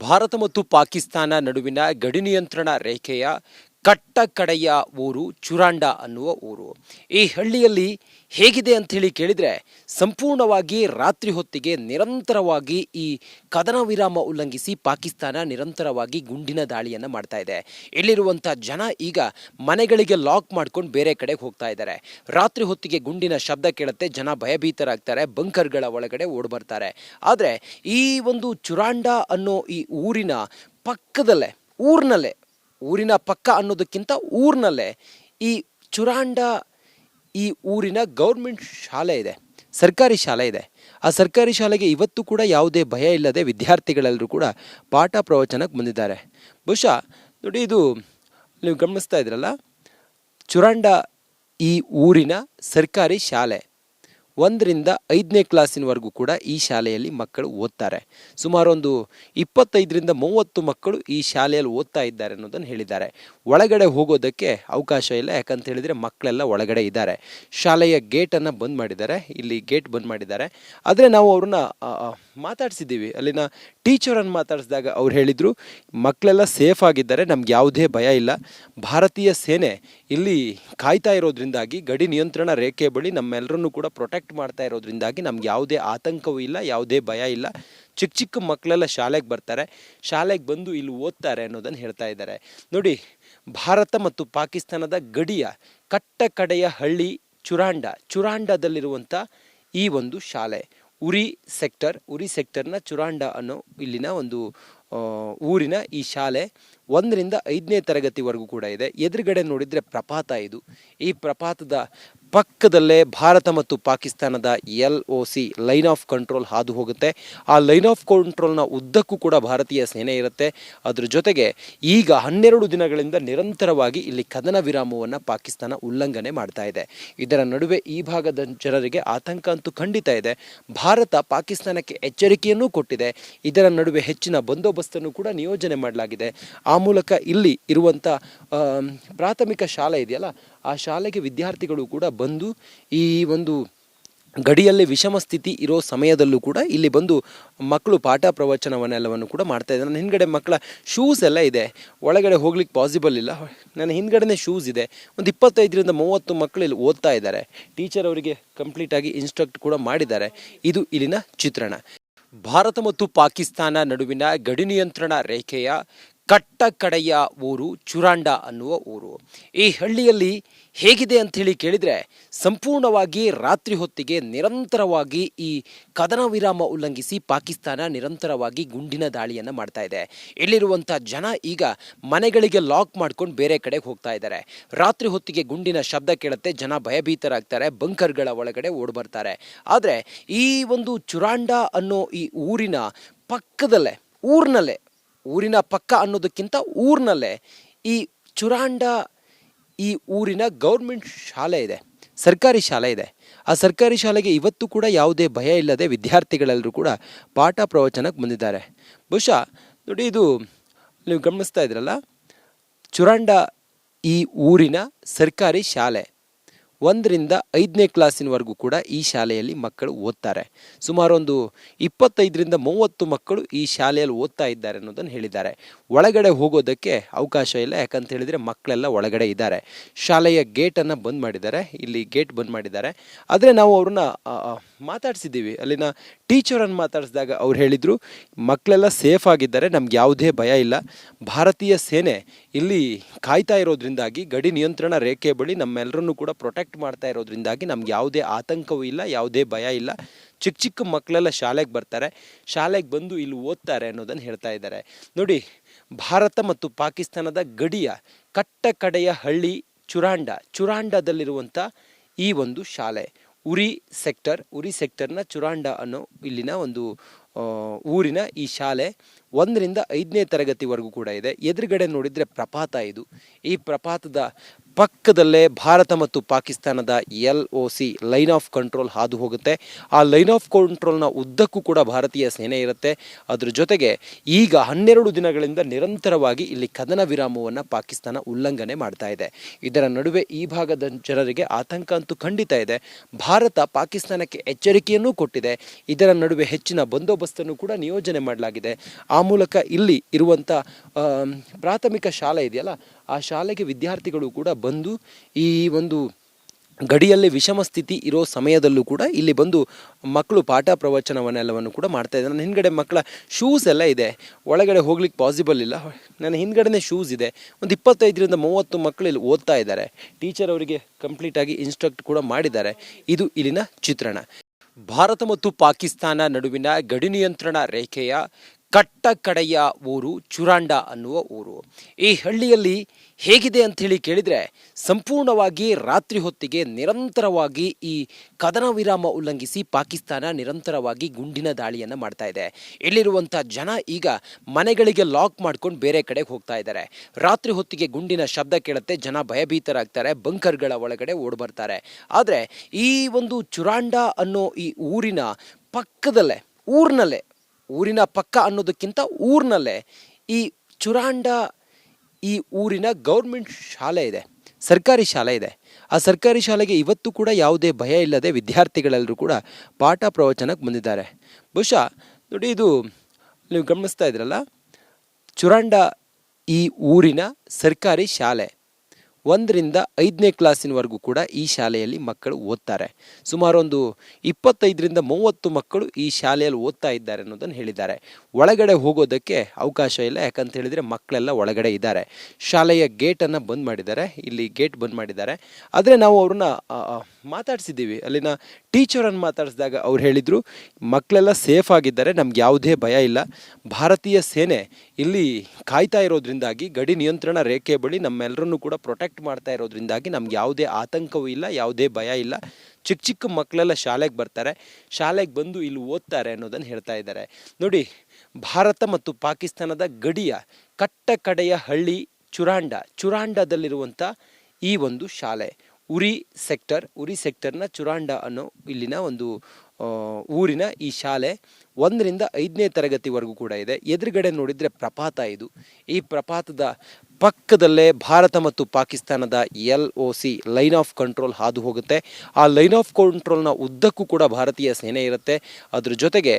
ಭಾರತ ಮತ್ತು ಪಾಕಿಸ್ತಾನ ನಡುವಿನ ಗಡಿ ನಿಯಂತ್ರಣ ರೇಖೆಯ ಕಟ್ಟ ಕಡೆಯ ಊರು ಚುರಾಂಡ ಅನ್ನುವ ಊರು. ಈ ಹಳ್ಳಿಯಲ್ಲಿ ಹೇಗಿದೆ ಅಂತ ಹೇಳಿ ಕೇಳಿದರೆ ಸಂಪೂರ್ಣವಾಗಿ ರಾತ್ರಿ ಹೊತ್ತಿಗೆ ನಿರಂತರವಾಗಿ ಈ ಕದನ ವಿರಾಮ ಉಲ್ಲಂಘಿಸಿ ಪಾಕಿಸ್ತಾನ ನಿರಂತರವಾಗಿ ಗುಂಡಿನ ದಾಳಿಯನ್ನು ಮಾಡ್ತಾ ಇದೆ. ಇಲ್ಲಿರುವಂಥ ಜನ ಈಗ ಮನೆಗಳಿಗೆ ಲಾಕ್ ಮಾಡ್ಕೊಂಡು ಬೇರೆ ಕಡೆಗೆ ಹೋಗ್ತಾ ಇದ್ದಾರೆ. ರಾತ್ರಿ ಹೊತ್ತಿಗೆ ಗುಂಡಿನ ಶಬ್ದ ಕೇಳುತ್ತೆ, ಜನ ಭಯಭೀತರಾಗ್ತಾರೆ ಬಂಕರ್ಗಳ ಒಳಗಡೆ ಓಡಿಬರ್ತಾರೆ ಆದರೆ ಈ ಒಂದು ಚುರಾಂಡ ಅನ್ನೋ ಈ ಊರಿನ ಪಕ್ಕದಲ್ಲೇ, ಊರಿನಲ್ಲೇ ಊರಿನ ಪಕ್ಕ ಅನ್ನೋದಕ್ಕಿಂತ ಊರಿನಲ್ಲೇ ಈ ಚುರಾಂಡ ಈ ಊರಿನ ಗೌರ್ಮೆಂಟ್ ಶಾಲೆ ಇದೆ, ಸರ್ಕಾರಿ ಶಾಲೆ ಇದೆ. ಆ ಸರ್ಕಾರಿ ಶಾಲೆಗೆ ಇವತ್ತು ಕೂಡ ಯಾವುದೇ ಭಯ ಇಲ್ಲದೆ ವಿದ್ಯಾರ್ಥಿಗಳೆಲ್ಲರೂ ಕೂಡ ಪಾಠ ಪ್ರವಚನಕ್ಕೆ ಬಂದಿದ್ದಾರೆ. ಬಹುಶಃ ನೋಡಿ ಇದು ನೀವು ಗಮನಿಸ್ತಾ ಇದ್ರಲ್ಲ, ಚುರಾಂಡ ಈ ಊರಿನ ಸರ್ಕಾರಿ ಶಾಲೆ. ಒಂದರಿಂದ ಐದನೇ ಕ್ಲಾಸಿನವರೆಗೂ ಕೂಡ ಈ ಶಾಲೆಯಲ್ಲಿ ಮಕ್ಕಳು ಓದ್ತಾರೆ. ಸುಮಾರೊಂದು ಇಪ್ಪತ್ತೈದರಿಂದ ಮೂವತ್ತು ಮಕ್ಕಳು ಈ ಶಾಲೆಯಲ್ಲಿ ಓದ್ತಾ ಇದ್ದಾರೆ ಅನ್ನೋದನ್ನು ಹೇಳಿದ್ದಾರೆ. ಒಳಗಡೆ ಹೋಗೋದಕ್ಕೆ ಅವಕಾಶ ಇಲ್ಲ, ಯಾಕಂತ ಹೇಳಿದರೆ ಮಕ್ಕಳೆಲ್ಲ ಒಳಗಡೆ ಇದ್ದಾರೆ. ಶಾಲೆಯ ಗೇಟನ್ನು ಬಂದ್ ಮಾಡಿದ್ದಾರೆ, ಇಲ್ಲಿ ಗೇಟ್ ಬಂದ್ ಮಾಡಿದ್ದಾರೆ. ಆದರೆ ನಾವು ಅವ್ರನ್ನ ಮಾತಾಡ್ಸಿದ್ದೀವಿ. ಅಲ್ಲಿನ ಟೀಚರನ್ನು ಮಾತಾಡಿಸಿದಾಗ ಅವ್ರು ಹೇಳಿದರು ಮಕ್ಕಳೆಲ್ಲ ಸೇಫ್ ಆಗಿದ್ದಾರೆ, ನಮ್ಗೆ ಯಾವುದೇ ಭಯ ಇಲ್ಲ. ಭಾರತೀಯ ಸೇನೆ ಇಲ್ಲಿ ಕಾಯ್ತಾ ಇರೋದ್ರಿಂದಾಗಿ, ಗಡಿ ನಿಯಂತ್ರಣ ರೇಖೆ ಬಳಿ ನಮ್ಮೆಲ್ಲರನ್ನು ಕೂಡ ಪ್ರೊಟೆಕ್ಟ್ ಮಾಡ್ತಾ ಇರೋದ್ರಿಂದಾಗಿ ನಮ್ಗೆ ಯಾವುದೇ ಆತಂಕವೂ ಇಲ್ಲ, ಯಾವುದೇ ಭಯ ಇಲ್ಲ. ಚಿಕ್ಕ ಚಿಕ್ಕ ಮಕ್ಕಳೆಲ್ಲ ಶಾಲೆಗೆ ಬರ್ತಾರೆ. ಶಾಲೆಗೆ ಬಂದು ಇಲ್ಲಿ ಓದ್ತಾರೆ ಅನ್ನೋದನ್ನು ಹೇಳ್ತಾ ಇದ್ದಾರೆ. ನೋಡಿ, ಭಾರತ ಮತ್ತು ಪಾಕಿಸ್ತಾನದ ಗಡಿಯ ಕಟ್ಟ ಕಡೆಯ ಹಳ್ಳಿ ಚುರಾಂಡ, ಚುರಾಂಡದಲ್ಲಿರುವಂಥ ಈ ಒಂದು ಶಾಲೆ. ಉರಿ ಸೆಕ್ಟರ್, ಉರಿ ಸೆಕ್ಟರ್ನ ಚುರಾಂಡ ಅನ್ನೋ ಇಲ್ಲಿನ ಒಂದು ಊರಿನ ಈ ಶಾಲೆ ಒಂದರಿಂದ ಐದನೇ ತರಗತಿವರೆಗೂ ಕೂಡ ಇದೆ. ಎದುರುಗಡೆ ನೋಡಿದರೆ ಪ್ರಪಾತ ಇದು. ಈ ಪ್ರಪಾತದ ಪಕ್ಕದಲ್ಲೇ ಭಾರತ ಮತ್ತು ಪಾಕಿಸ್ತಾನದ L O C line of control ಹಾದು ಹೋಗುತ್ತೆ. ಆ ಲೈನ್ ಆಫ್ ಕಂಟ್ರೋಲ್ನ ಉದ್ದಕ್ಕೂ ಕೂಡ ಭಾರತೀಯ ಸೇನೆ ಇರುತ್ತೆ. ಅದ್ರ ಜೊತೆಗೆ ಈಗ ಹನ್ನೆರಡು ದಿನಗಳಿಂದ ನಿರಂತರವಾಗಿ ಇಲ್ಲಿ ಕದನ ವಿರಾಮವನ್ನು ಪಾಕಿಸ್ತಾನ ಉಲ್ಲಂಘನೆ ಮಾಡ್ತಾ ಇದೆ. ಇದರ ನಡುವೆ ಈ ಭಾಗದ ಜನರಿಗೆ ಆತಂಕ ಅಂತೂ ಖಂಡಿತ ಇದೆ. ಭಾರತ ಪಾಕಿಸ್ತಾನಕ್ಕೆ ಎಚ್ಚರಿಕೆಯನ್ನೂ ಕೊಟ್ಟಿದೆ. ಇದರ ನಡುವೆ ಹೆಚ್ಚಿನ ಬಂದೋಬಸ್ತನ್ನು ಕೂಡ ನಿಯೋಜನೆ ಮಾಡಲಾಗಿದೆ. ಆ ಮೂಲಕ ಇಲ್ಲಿ ಇರುವಂಥ ಪ್ರಾಥಮಿಕ ಶಾಲೆ ಇದೆಯಲ್ಲ, ಆ ಶಾಲೆಗೆ ವಿದ್ಯಾರ್ಥಿಗಳು ಕೂಡ ಬಂದು ಈ ಒಂದು ಗಡಿಯಲ್ಲಿ ವಿಷಮ ಸ್ಥಿತಿ ಇರೋ ಸಮಯದಲ್ಲೂ ಕೂಡ ಇಲ್ಲಿ ಬಂದು ಮಕ್ಕಳು ಪಾಠ ಪ್ರವಚನವನ್ನೆಲ್ಲವನ್ನು ಕೂಡ ಮಾಡ್ತಾ ಇದ್ದಾರೆ. ನನ್ನ ಹಿಂದ್ಗಡೆ ಮಕ್ಕಳ ಶೂಸ್ ಎಲ್ಲ ಇದೆ. ಒಳಗಡೆ ಹೋಗ್ಲಿಕ್ಕೆ ಪಾಸಿಬಲ್ ಇಲ್ಲ. ನನ್ನ ಹಿಂದ್ಗಡೆನೇ ಶೂಸ್ ಇದೆ. ಒಂದು ಇಪ್ಪತ್ತೈದರಿಂದ ಮೂವತ್ತು ಮಕ್ಕಳು ಇಲ್ಲಿ ಓದ್ತಾ ಇದ್ದಾರೆ. ಟೀಚರ್ ಅವರಿಗೆ ಕಂಪ್ಲೀಟಾಗಿ ಇನ್ಸ್ಟ್ರಕ್ಟ್ ಕೂಡ ಮಾಡಿದ್ದಾರೆ. ಇದು ಇಲ್ಲಿನ ಚಿತ್ರಣ. ಭಾರತ ಮತ್ತು ಪಾಕಿಸ್ತಾನ ನಡುವಿನ ಗಡಿ ನಿಯಂತ್ರಣ ರೇಖೆಯ ಕಟ್ಟ ಕಡೆಯ ಊರು ಚುರಾಂಡ ಅನ್ನುವ ಊರು. ಈ ಹಳ್ಳಿಯಲ್ಲಿ ಹೇಗಿದೆ ಅಂತ ಹೇಳಿ ಕೇಳಿದರೆ ಸಂಪೂರ್ಣವಾಗಿ ರಾತ್ರಿ ಹೊತ್ತಿಗೆ ನಿರಂತರವಾಗಿ ಈ ಕದನ ವಿರಾಮ ಉಲ್ಲಂಘಿಸಿ ಪಾಕಿಸ್ತಾನ ನಿರಂತರವಾಗಿ ಗುಂಡಿನ ದಾಳಿಯನ್ನು ಮಾಡ್ತಾ ಇದೆ. ಇಲ್ಲಿರುವಂಥ ಜನ ಈಗ ಮನೆಗಳಿಗೆ ಲಾಕ್ ಮಾಡ್ಕೊಂಡು ಬೇರೆ ಕಡೆಗೆ ಹೋಗ್ತಾ ಇದ್ದಾರೆ. ರಾತ್ರಿ ಹೊತ್ತಿಗೆ ಗುಂಡಿನ ಶಬ್ದ ಕೇಳುತ್ತೆ, ಜನ ಭಯಭೀತರಾಗ್ತಾರೆ, ಬಂಕರ್ಗಳ ಒಳಗಡೆ ಓಡ್ ಬರ್ತಾರೆ. ಆದರೆ ಈ ಒಂದು ಚುರಾಂಡ ಅನ್ನೋ ಈ ಊರಿನ ಪಕ್ಕದಲ್ಲೇ, ಊರಿನಲ್ಲೇ ಊರಿನ ಪಕ್ಕ ಅನ್ನೋದಕ್ಕಿಂತ ಊರಿನಲ್ಲೇ ಈ ಚುರಾಂಡ ಈ ಊರಿನ ಗೌರ್ಮೆಂಟ್ ಶಾಲೆ ಇದೆ, ಸರ್ಕಾರಿ ಶಾಲೆ ಇದೆ. ಆ ಸರ್ಕಾರಿ ಶಾಲೆಗೆ ಇವತ್ತು ಕೂಡ ಯಾವುದೇ ಭಯ ಇಲ್ಲದೆ ವಿದ್ಯಾರ್ಥಿಗಳೆಲ್ಲರೂ ಕೂಡ ಪಾಠ ಪ್ರವಚನಕ್ಕೆ ಬಂದಿದ್ದಾರೆ. ಬಹುಶಃ ನೋಡಿ ಇದು ನೀವು ಗಮನಿಸ್ತಾ ಇದ್ರಲ್ಲ, ಚುರಾಂಡ ಈ ಊರಿನ ಸರ್ಕಾರಿ ಶಾಲೆ. ಒಂದರಿಂದ ಐದನೇ ಕ್ಲಾಸಿನವರೆಗೂ ಕೂಡ ಈ ಶಾಲೆಯಲ್ಲಿ ಮಕ್ಕಳು ಓದ್ತಾರೆ. ಸುಮಾರು ಒಂದು ಇಪ್ಪತ್ತೈದರಿಂದ ಮೂವತ್ತು ಮಕ್ಕಳು ಈ ಶಾಲೆಯಲ್ಲಿ ಓದ್ತಾ ಇದ್ದಾರೆ ಅನ್ನೋದನ್ನು ಹೇಳಿದ್ದಾರೆ. ಒಳಗಡೆ ಹೋಗೋದಕ್ಕೆ ಅವಕಾಶ ಇಲ್ಲ, ಯಾಕಂತ ಹೇಳಿದರೆ ಮಕ್ಕಳೆಲ್ಲ ಒಳಗಡೆ ಇದ್ದಾರೆ. ಶಾಲೆಯ ಗೇಟನ್ನು ಬಂದ್ ಮಾಡಿದ್ದಾರೆ, ಇಲ್ಲಿ ಗೇಟ್ ಬಂದ್ ಮಾಡಿದ್ದಾರೆ. ಆದರೆ ನಾವು ಅವ್ರನ್ನ ಮಾತಾಡ್ಸಿದ್ದೀವಿ. ಅಲ್ಲಿನ ಟೀಚರನ್ನು ಮಾತಾಡಿಸಿದಾಗ ಅವ್ರು ಹೇಳಿದರು ಮಕ್ಕಳೆಲ್ಲ ಸೇಫ್ ಆಗಿದ್ದಾರೆ, ನಮ್ಗೆ ಯಾವುದೇ ಭಯ ಇಲ್ಲ. ಭಾರತೀಯ ಸೇನೆ ಇಲ್ಲಿ ಕಾಯ್ತಾ ಇರೋದ್ರಿಂದಾಗಿ, ಗಡಿ ನಿಯಂತ್ರಣ ರೇಖೆ ಬಳಿ ನಮ್ಮೆಲ್ಲರನ್ನು ಕೂಡ ಪ್ರೊಟೆಕ್ಟ್ ಮಾಡ್ತಾ ಇರೋದ್ರಿಂದಾಗಿ ನಮ್ಗೆ ಯಾವುದೇ ಆತಂಕವೂ ಇಲ್ಲ, ಯಾವುದೇ ಭಯ ಇಲ್ಲ. ಚಿಕ್ಕ ಚಿಕ್ಕ ಮಕ್ಕಳೆಲ್ಲ ಶಾಲೆಗೆ ಬರ್ತಾರೆ. ಶಾಲೆಗೆ ಬಂದು ಇಲ್ಲಿ ಓದ್ತಾರೆ ಅನ್ನೋದನ್ನು ಹೇಳ್ತಾ ಇದ್ದಾರೆ. ನೋಡಿ, ಭಾರತ ಮತ್ತು ಪಾಕಿಸ್ತಾನದ ಗಡಿಯ ಕಟ್ಟ ಕಡೆಯ ಹಳ್ಳಿ ಚುರಾಂಡ, ಚುರಾಂಡದಲ್ಲಿರುವಂಥ ಈ ಒಂದು ಶಾಲೆ. ಉರಿ ಸೆಕ್ಟರ್ ಉರಿ ಸೆಕ್ಟರ್ನ ಚುರಾಂಡ ಅನ್ನೋ ಇಲ್ಲಿನ ಒಂದು ಊರಿನ ಈ ಶಾಲೆ. ಒಂದರಿಂದ ಐದನೇ ತರಗತಿವರೆಗೂ ಕೂಡ ಇದೆ. ಎದುರುಗಡೆ ನೋಡಿದರೆ ಪ್ರಪಾತ ಇದು. ಈ ಪ್ರಪಾತದ ಪಕ್ಕದಲ್ಲೇ ಭಾರತ ಮತ್ತು ಪಾಕಿಸ್ತಾನದ L O C, line of control ಹಾದು ಹೋಗುತ್ತೆ. ಆ ಲೈನ್ ಆಫ್ ಕಂಟ್ರೋಲ್ನ ಉದ್ದಕ್ಕೂ ಕೂಡ ಭಾರತೀಯ ಸೇನೆ ಇರುತ್ತೆ. ಅದ್ರ ಜೊತೆಗೆ ಈಗ ಹನ್ನೆರಡು ದಿನಗಳಿಂದ ನಿರಂತರವಾಗಿ ಇಲ್ಲಿ ಕದನ ವಿರಾಮವನ್ನು ಪಾಕಿಸ್ತಾನ ಉಲ್ಲಂಘನೆ ಮಾಡ್ತಾ ಇದೆ. ಇದರ ನಡುವೆ ಈ ಭಾಗದ ಜನರಿಗೆ ಆತಂಕ ಅಂತೂ ಖಂಡಿತ ಇದೆ. ಭಾರತ ಪಾಕಿಸ್ತಾನಕ್ಕೆ ಎಚ್ಚರಿಕೆಯನ್ನೂ ಕೊಟ್ಟಿದೆ. ಇದರ ನಡುವೆ ಹೆಚ್ಚಿನ ಬಂದೋಬಸ್ತನ್ನು ಕೂಡ ನಿಯೋಜನೆ ಮಾಡಲಾಗಿದೆ. ಆ ಮೂಲಕ ಇಲ್ಲಿ ಇರುವಂಥ ಪ್ರಾಥಮಿಕ ಶಾಲೆ ಇದೆಯಲ್ಲ, ಆ ಶಾಲೆಗೆ ವಿದ್ಯಾರ್ಥಿಗಳು ಕೂಡ ಬಂದು ಈ ಒಂದು ಗಡಿಯಲ್ಲಿ ವಿಷಮ ಸ್ಥಿತಿ ಇರೋ ಸಮಯದಲ್ಲೂ ಕೂಡ ಇಲ್ಲಿ ಬಂದು ಮಕ್ಕಳು ಪಾಠ ಪ್ರವಚನವನ್ನೆಲ್ಲವನ್ನು ಕೂಡ ಮಾಡ್ತಾ ಇದ್ದಾರೆ. ನನ್ನ ಹಿಂದ್ಗಡೆ ಮಕ್ಕಳ ಶೂಸ್ ಎಲ್ಲ ಇದೆ. ಒಳಗಡೆ ಹೋಗ್ಲಿಕ್ಕೆ ಪಾಸಿಬಲ್ ಇಲ್ಲ. ನನ್ನ ಹಿಂದ್ಗಡೆನೇ ಶೂಸ್ ಇದೆ. ಒಂದು ಇಪ್ಪತ್ತೈದರಿಂದ ಮೂವತ್ತು ಮಕ್ಕಳು ಇಲ್ಲಿ ಓದ್ತಾ ಇದ್ದಾರೆ. ಟೀಚರ್ ಅವರಿಗೆ ಕಂಪ್ಲೀಟಾಗಿ ಇನ್ಸ್ಟ್ರಕ್ಟ್ ಕೂಡ ಮಾಡಿದ್ದಾರೆ. ಇದು ಇಲ್ಲಿನ ಚಿತ್ರಣ. ಭಾರತ ಮತ್ತು ಪಾಕಿಸ್ತಾನ ನಡುವಿನ ಗಡಿ ನಿಯಂತ್ರಣ ರೇಖೆಯ ಕಟ್ಟ ಕಡೆಯ ಊರು ಚುರಾಂಡ ಅನ್ನುವ ಊರು. ಈ ಹಳ್ಳಿಯಲ್ಲಿ ಹೇಗಿದೆ ಅಂಥೇಳಿ ಕೇಳಿದರೆ ಸಂಪೂರ್ಣವಾಗಿ ರಾತ್ರಿ ಹೊತ್ತಿಗೆ ನಿರಂತರವಾಗಿ ಈ ಕದನ ವಿರಾಮ ಉಲ್ಲಂಘಿಸಿ ಪಾಕಿಸ್ತಾನ ನಿರಂತರವಾಗಿ ಗುಂಡಿನ ದಾಳಿಯನ್ನು ಮಾಡ್ತಾ ಇದೆ. ಇಲ್ಲಿರುವಂಥ ಜನ ಈಗ ಮನೆಗಳಿಗೆ ಲಾಕ್ ಮಾಡ್ಕೊಂಡು ಬೇರೆ ಕಡೆಗೆ ಹೋಗ್ತಾ ಇದ್ದಾರೆ. ರಾತ್ರಿ ಹೊತ್ತಿಗೆ ಗುಂಡಿನ ಶಬ್ದ ಕೇಳುತ್ತೆ, ಜನ ಭಯಭೀತರಾಗ್ತಾರೆ, ಬಂಕರ್ಗಳ ಒಳಗಡೆ ಓಡಿಬರ್ತಾರೆ ಆದರೆ ಈ ಒಂದು ಚುರಾಂಡ ಅನ್ನೋ ಈ ಊರಿನ ಪಕ್ಕದಲ್ಲೇ, ಊರಿನಲ್ಲೇ ಊರಿನ ಪಕ್ಕ ಅನ್ನೋದಕ್ಕಿಂತ ಊರಿನಲ್ಲೇ ಈ ಚುರಾಂಡ ಈ ಊರಿನ ಗೌರ್ಮೆಂಟ್ ಶಾಲೆ ಇದೆ, ಸರ್ಕಾರಿ ಶಾಲೆ ಇದೆ. ಆ ಸರ್ಕಾರಿ ಶಾಲೆಗೆ ಇವತ್ತು ಕೂಡ ಯಾವುದೇ ಭಯ ಇಲ್ಲದೆ ವಿದ್ಯಾರ್ಥಿಗಳೆಲ್ಲರೂ ಕೂಡ ಪಾಠ ಪ್ರವಚನಕ್ಕೆ ಬಂದಿದ್ದಾರೆ. ಬಹುಶಃ ನೋಡಿ ಇದು ನೀವು ಗಮನಿಸ್ತಾ ಇದ್ರಲ್ಲ, ಚುರಾಂಡ ಈ ಊರಿನ ಸರ್ಕಾರಿ ಶಾಲೆ. ಒಂದರಿಂದ ಐದನೇ ಕ್ಲಾಸಿನವರೆಗೂ ಕೂಡ ಈ ಶಾಲೆಯಲ್ಲಿ ಮಕ್ಕಳು ಓದ್ತಾರೆ. ಸುಮಾರು ಒಂದು ಇಪ್ಪತ್ತೈದರಿಂದ ಮೂವತ್ತು ಮಕ್ಕಳು ಈ ಶಾಲೆಯಲ್ಲಿ ಓದ್ತಾ ಇದ್ದಾರೆ ಅನ್ನೋದನ್ನು ಹೇಳಿದ್ದಾರೆ. ಒಳಗಡೆ ಹೋಗೋದಕ್ಕೆ ಅವಕಾಶ ಇಲ್ಲ, ಯಾಕಂತ ಹೇಳಿದರೆ ಮಕ್ಕಳೆಲ್ಲ ಒಳಗಡೆ ಇದ್ದಾರೆ. ಶಾಲೆಯ ಗೇಟನ್ನು ಬಂದ್ ಮಾಡಿದ್ದಾರೆ, ಇಲ್ಲಿ ಗೇಟ್ ಬಂದ್ ಮಾಡಿದ್ದಾರೆ. ಆದರೆ ನಾವು ಅವ್ರನ್ನ ಮಾತಾಡ್ಸಿದ್ದೀವಿ. ಅಲ್ಲಿನ ಟೀಚರನ್ನು ಮಾತಾಡಿಸಿದಾಗ ಅವ್ರು ಹೇಳಿದರು ಮಕ್ಕಳೆಲ್ಲ ಸೇಫ್ ಆಗಿದ್ದಾರೆ, ನಮ್ಗೆ ಯಾವುದೇ ಭಯ ಇಲ್ಲ. ಭಾರತೀಯ ಸೇನೆ ಇಲ್ಲಿ ಕಾಯ್ತಾ ಇರೋದ್ರಿಂದಾಗಿ, ಗಡಿ ನಿಯಂತ್ರಣ ರೇಖೆ ಬಳಿ ನಮ್ಮೆಲ್ಲರನ್ನು ಕೂಡ ಪ್ರೊಟೆಕ್ಟ್ ಮಾಡ್ತಾ ಇರೋದ್ರಿಂದಾಗಿ ನಮ್ಗೆ ಯಾವುದೇ ಆತಂಕವೂ ಇಲ್ಲ, ಯಾವುದೇ ಭಯ ಇಲ್ಲ. ಚಿಕ್ಕ ಚಿಕ್ಕ ಮಕ್ಕಳೆಲ್ಲ ಶಾಲೆಗೆ ಬರ್ತಾರೆ. ಶಾಲೆಗೆ ಬಂದು ಇಲ್ಲಿ ಓದ್ತಾರೆ ಅನ್ನೋದನ್ನು ಹೇಳ್ತಾ ಇದ್ದಾರೆ. ನೋಡಿ, ಭಾರತ ಮತ್ತು ಪಾಕಿಸ್ತಾನದ ಗಡಿಯ ಕಟ್ಟ ಕಡೆಯ ಹಳ್ಳಿ ಚುರಾಂಡ, ಚುರಾಂಡದಲ್ಲಿರುವಂಥ ಈ ಒಂದು ಶಾಲೆ. ಉರಿ ಸೆಕ್ಟರ್, ಉರಿ ಸೆಕ್ಟರ್ನ ಚುರಾಂಡ ಅನ್ನೋ ಇಲ್ಲಿನ ಒಂದು ಊರಿನ ಈ ಶಾಲೆ ಒಂದರಿಂದ ಐದನೇ ತರಗತಿವರೆಗೂ ಕೂಡ ಇದೆ. ಎದುರುಗಡೆ ನೋಡಿದರೆ ಪ್ರಪಾತ ಇದು. ಈ ಪ್ರಪಾತದ ಪಕ್ಕದಲ್ಲೇ ಭಾರತ ಮತ್ತು ಪಾಕಿಸ್ತಾನದ L O C line of control ಹಾದು ಹೋಗುತ್ತೆ ಆ ಲೈನ್ ಆಫ್ ಕಂಟ್ರೋಲ್ನ ಉದ್ದಕ್ಕೂ ಕೂಡ ಭಾರತೀಯ ಸೇನೆ ಇರುತ್ತೆ. ಅದ್ರ ಜೊತೆಗೆ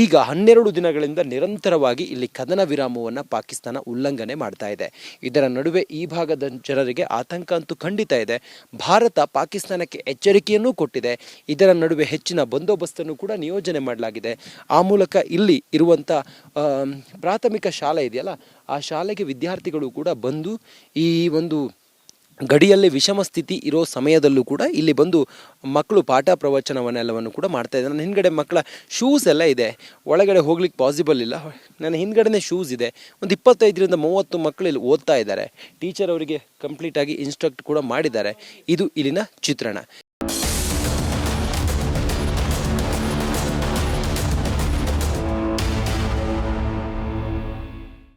ಈಗ ಹನ್ನೆರಡು ದಿನಗಳಿಂದ ನಿರಂತರವಾಗಿ ಇಲ್ಲಿ ಕದನ ವಿರಾಮವನ್ನು ಪಾಕಿಸ್ತಾನ ಉಲ್ಲಂಘನೆ ಮಾಡ್ತಾ ಇದೆ. ಇದರ ನಡುವೆ ಈ ಭಾಗದ ಜನರಿಗೆ ಆತಂಕ ಅಂತೂ ಖಂಡಿತ ಇದೆ. ಭಾರತ ಪಾಕಿಸ್ತಾನಕ್ಕೆ ಎಚ್ಚರಿಕೆಯನ್ನೂ ಕೊಟ್ಟಿದೆ. ಇದರ ನಡುವೆ ಹೆಚ್ಚಿನ ಬಂದೋಬಸ್ತನ್ನು ಕೂಡ ನಿಯೋಜನೆ ಮಾಡಲಾಗಿದೆ. ಆ ಮೂಲಕ ಇಲ್ಲಿ ಇರುವಂಥ ಪ್ರಾಥಮಿಕ ಶಾಲೆ ಇದೆಯಲ್ಲ ಆ ಶಾಲೆಗೆ ವಿದ್ಯಾರ್ಥಿಗಳು ಕೂಡ ಬಂದು ಈ ಒಂದು ಗಡಿಯಲ್ಲಿ ವಿಷಮ ಸ್ಥಿತಿ ಇರೋ ಸಮಯದಲ್ಲೂ ಕೂಡ ಇಲ್ಲಿ ಬಂದು ಮಕ್ಕಳು ಪಾಠ ಪ್ರವಚನವನ್ನೆಲ್ಲವನ್ನು ಕೂಡ ಮಾಡ್ತಾ ಇದ್ದಾರೆ. ನನ್ನ ಹಿಂದ್ಗಡೆ ಮಕ್ಕಳ ಶೂಸ್ ಎಲ್ಲ ಇದೆ. ಒಳಗಡೆ ಹೋಗ್ಲಿಕ್ಕೆ ಪಾಸಿಬಲ್ ಇಲ್ಲ. ನನ್ನ ಹಿಂದ್ಗಡೆನೇ ಶೂಸ್ ಇದೆ. ಒಂದು ಇಪ್ಪತ್ತೈದರಿಂದ ಮೂವತ್ತು ಮಕ್ಕಳು ಇಲ್ಲಿ ಓದ್ತಾ ಇದ್ದಾರೆ. ಟೀಚರ್ ಅವರಿಗೆ ಕಂಪ್ಲೀಟಾಗಿ ಇನ್ಸ್ಟ್ರಕ್ಟ್ ಕೂಡ ಮಾಡಿದ್ದಾರೆ. ಇದು ಇಲ್ಲಿನ ಚಿತ್ರಣ.